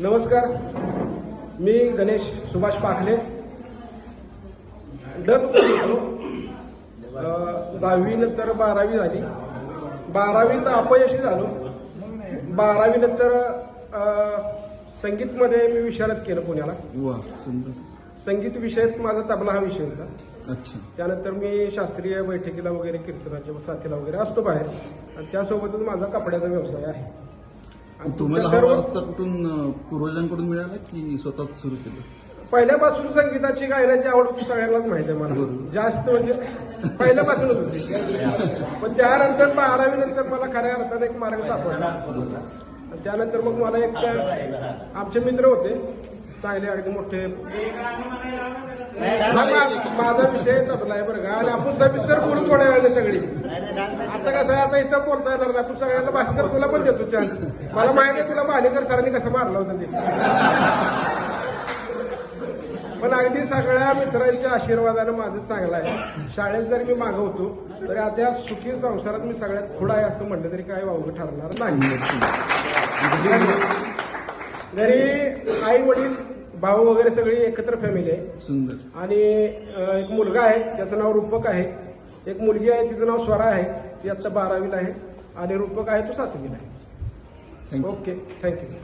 नमस्कार. मी गणेश सुभाष पाखले. डग होतो दहावी नंतर बारावी झाली. बारावीत अपयशी झालो. बारावी नंतर संगीतमध्ये मी विशारद केलं पुण्याला. संगीत विषयात माझा तबला हा विषय होता. अच्छा. त्यानंतर मी शास्त्रीय बैठकीला वगैरे कीर्तनाच्या साथीला वगैरे असतो बाहेर. आणि त्यासोबतच माझा कपड्याचा व्यवसाय आहे. तुम्हाला हा वारसा कुठून पूर्वजांकडून मिळाला की स्वतःच सुरू केलं? पहिल्यापासून संगीताची गायनाची आवड होती सगळ्यांनाच माहिती आहे मला. जास्त म्हणजे पहिल्यापासूनच होती. पण त्यानंतर बारावी नंतर मला खऱ्या अर्थाने एक मार्ग सापडला. आणि त्यानंतर मग मला एक आमचे मित्र होते चांगले अगदी मोठे. माझा विषय तबला आहे बरं का. आणि आपण सविस्तर बोलू थोड्या वेळाने सगळी. आता कसं आहे आता इथं बोलता येणार नाही आपण सगळ्यांना भास्कर तुला पण देतो चान्स मला माहिती आहे तुला भालेकर सरांनी कसं मारलं होतं ते. पण अगदी सगळ्या मित्रांच्या आशीर्वादानं माझं चांगलं आहे. शाळेत जरी मी मागं होतो तरी आता या सुखी संसारात मी सगळ्यात पुढं आहे असं म्हटलं तरी काय वावगं ठरणार नाही. जरी आई वडील भाऊ वगैरे सगळी एकत्र फॅमिली आहे. सुंदर. आणि एक मुलगा आहे त्याचं नाव रूपक आहे. एक मुलगी आहे तिचं नाव स्वरा आहे. ती आता बारावीला आहे. आणि रूपक आहे तो सातवीला आहे. Okay thank you